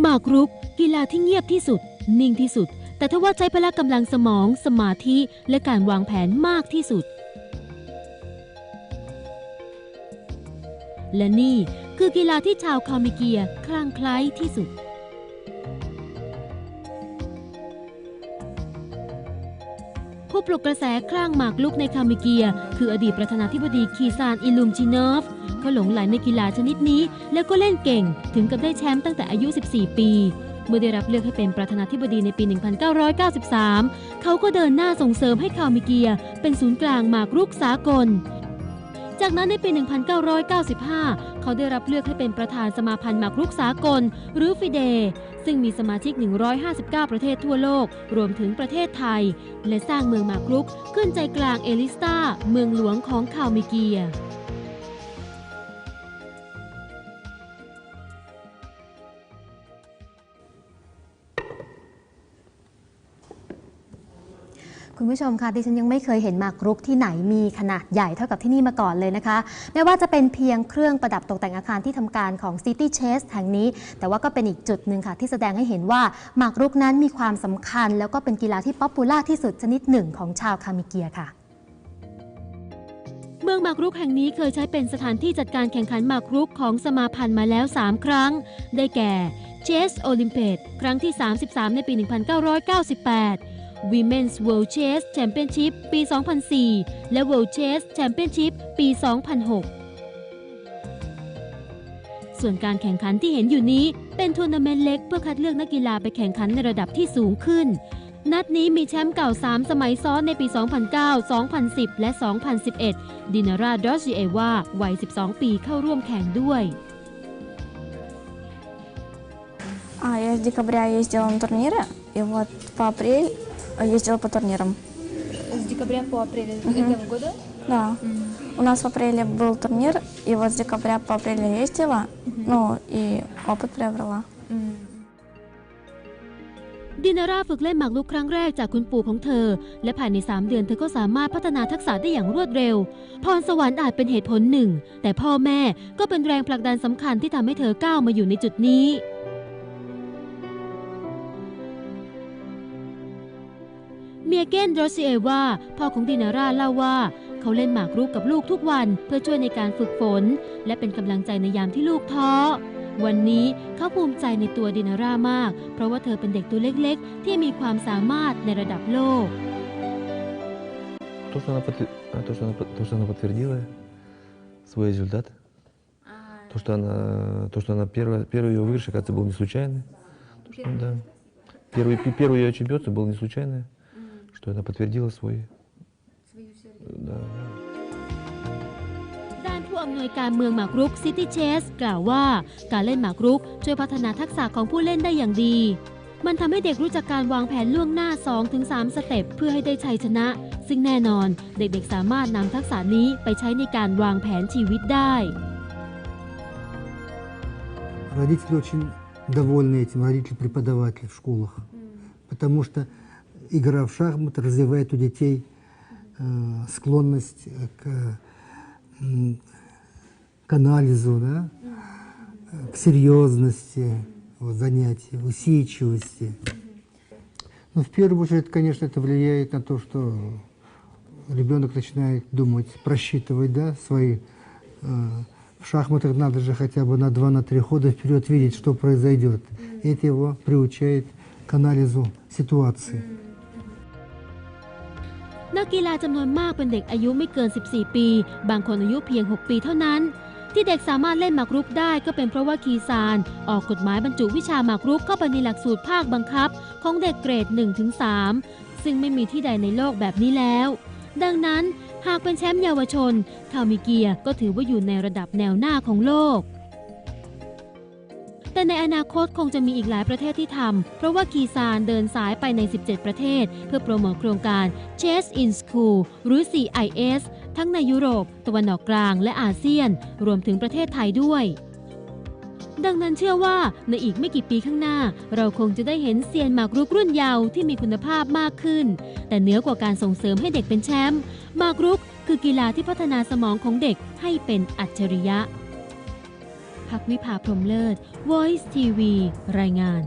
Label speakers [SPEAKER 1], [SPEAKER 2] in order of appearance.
[SPEAKER 1] หมากรุก กีฬาที่เงียบที่สุด นิ่งที่สุด แต่ทว่าใช้พละกำลังสมอง สมาธิ และการวางแผนมากที่สุด และนี่คือกีฬาที่ชาวคามิเกียคลั่งไคล้ที่สุด ผู้ปลุกกระแสคลั่งหมากลุกในคามิเกีย คืออดีตประธานาธิบดีคีซานอิลุมชินอฟเขาหลงไหลในกีฬาชนิดนี้ แล้วก็เล่นเก่งถึงกับได้แชมป์ตั้งแต่อายุ 14 ปี เมื่อได้รับเลือกให้เป็นประธานาธิบดีในปี 1993 เขาก็เดินหน้าส่งเสริมให้คามิเกีย เป็นศูนย์กลางหมากรุกสากล จากนั้นในปี 1995 เขาได้รับเลือกให้เป็นประธานสมาพันธ์หมากรุกสากล หรือฟิเด ซึ่งมีสมาชิก 159 ประเทศทั่วโลก รวมถึงประเทศไทย และสร้างเมืองหมากรุก ขึ้นใจกลางเอลิสตาเมืองหลวงของคามิเกีย
[SPEAKER 2] คุณผู้ชมคะดิฉันยังไม่เคยเห็นหมากรุกที่ไหนมีขนาดใหญ่เท่ากับที่นี่มาก่อนเลยนะคะไม่ว่าจะเป็นเพียงเครื่องประดับตกแต่งอาคารที่ทำการของ City Chase แห่งนี้ แต่ว่าก็เป็นอีกจุดหนึ่งค่ะ ที่แสดงให้เห็นว่าหมากรุกนั้นมีความสำคัญ แล้วก็เป็นกีฬาที่ป๊อปปูล่าที่สุดชนิดหนึ่งของชาวคามิเกียค่ะ
[SPEAKER 1] เมืองหมากรุกแห่งนี้เคยใช้เป็นสถานที่จัดการแข่งขันหมากรุกของสมาพันธ์มาแล้ว 3 ครั้ง ได้แก่ Chess Olympiad ครั้งที่ 33 ในปี 1998 Women's World Chess Championship ปี 2004 และ World Chess Championship ปี 2006 ส่วนการแข่งขันที่เห็นอยู่นี้เป็นทัวร์นาเมนต์เล็กเพื่อคัดเลือกนักกีฬาไปแข่งขันในระดับที่สูงขึ้น นัดนี้มีแชมป์เก่า 3 สมัยซ้อนในปี 2009 2010 และ 2011 ดินาราดอชิเอวาวัย 12 ปีเข้าร่วมแข่งด้วย
[SPEAKER 3] А, я с декабря ездила на турниры, и вот по апрель э, ездила по турнирам.
[SPEAKER 4] С декабря по апрель этого года?
[SPEAKER 3] Да. У нас в апреле был турнир, и вот с декабря по апрель я ездила, ну, и опыт приобрела.
[SPEAKER 1] ดินาราฝึกเล่นหมากรุกครั้งแรกจากคุณปู่ของเธอ และภายใน 3 เดือนเธอก็สามารถพัฒนาทักษะได้อย่างรวดเร็ว พรสวรรค์อาจเป็นเหตุผลหนึ่ง แต่พ่อแม่ก็เป็นแรงผลักดันสำคัญที่ทำให้เธอก้าวมาอยู่ในจุดนี้ เมียเกนโรซิเอวาพ่อของดินาราเล่าว่า เขาเล่นหมากรุกกับลูกทุกวันเพื่อช่วยในการฝึกฝน และเป็นกำลังใจในยามที่ลูกท้อ วันนี้เขาภูมิใจในตัวดินาร่ามาก เพราะว่าเธอเป็นเด็กตัวเล็กๆ ที่มีความสามารถในระดับโลก
[SPEAKER 5] То, что она, подтвер- а, то, что она, под- то, что она подтвердила свой результат, то, что она, то, что она первая, первый ее выигрыш, оказывается, был не случайный. То, что, да. Первый, пи- первое ее чемпионство было не случайное, что она подтвердила свой... Да, да.
[SPEAKER 1] ด้านผู้อำนวยการเมืองหมากรุกซิตี้เชสกล่าวว่าการเล่นหมากรุกช่วยพัฒนาทักษะของผู้เล่นได้อย่างดี มันทำให้เด็กรู้จักการวางแผนล่วงหน้า 2-3 สเต็ปเพื่อให้ได้ชัยชนะ ซึ่งแน่นอนเด็กๆสามารถนำทักษะนี้ไปใช้ในการวางแผนชีวิตได้
[SPEAKER 6] Родители очень довольны этим, родители-преподаватели в школах, потому что игра в шахматы развивает у детей э, склонность э, к, к анализу, да, к серьезности вот, занятий, усидчивости. Но в первую очередь, конечно, это влияет на то, что ребенок начинает думать, просчитывать да, свои э, в шахматах надо же хотя бы на два, на три хода вперед видеть, что произойдет. Это его приучает к анализу ситуации.
[SPEAKER 1] นักกีฬาจำนวนมากเป็นเด็กอายุไม่เกิน 14 ปี บางคนอายุเพียง 6 ปีเท่านั้น ที่เด็กสามารถเล่นหมากรุกได้ก็เป็นเพราะว่าคีซาน ออกกฎหมายบรรจุวิชาหมากรุกเข้าไปในหลักสูตรภาคบังคับ ของเด็กเกรด 1-3 ซึ่งไม่มีที่ใดในโลกแบบนี้แล้ว ดังนั้นหากเป็นแชมป์เยาวชน คามิเกียก็ถือว่าอยู่ในระดับแนวหน้าของโลก แต่ในอนาคตคงจะมีอีกหลายประเทศที่ทำ เพราะว่าคีซานเดินสายไปใน 17 ประเทศ เพื่อโปรโมทโครงการ Chess in School หรือ CIS ทั้งในยุโรป ตะวันออกกลางและอาเซียน รวมถึงประเทศไทยด้วย ดังนั้นเชื่อว่าในอีกไม่กี่ปีข้างหน้า เราคงจะได้เห็นเซียนหมากรุกรุ่นเยาว์ที่มีคุณภาพมากขึ้น แต่เหนือกว่าการส่งเสริมให้เด็กเป็นแชมป์หมากรุกคือกีฬาที่พัฒนาสมองของเด็กให้เป็นอัจฉริยะ พักวิภาพรมเลิศ Voice TV รายงาน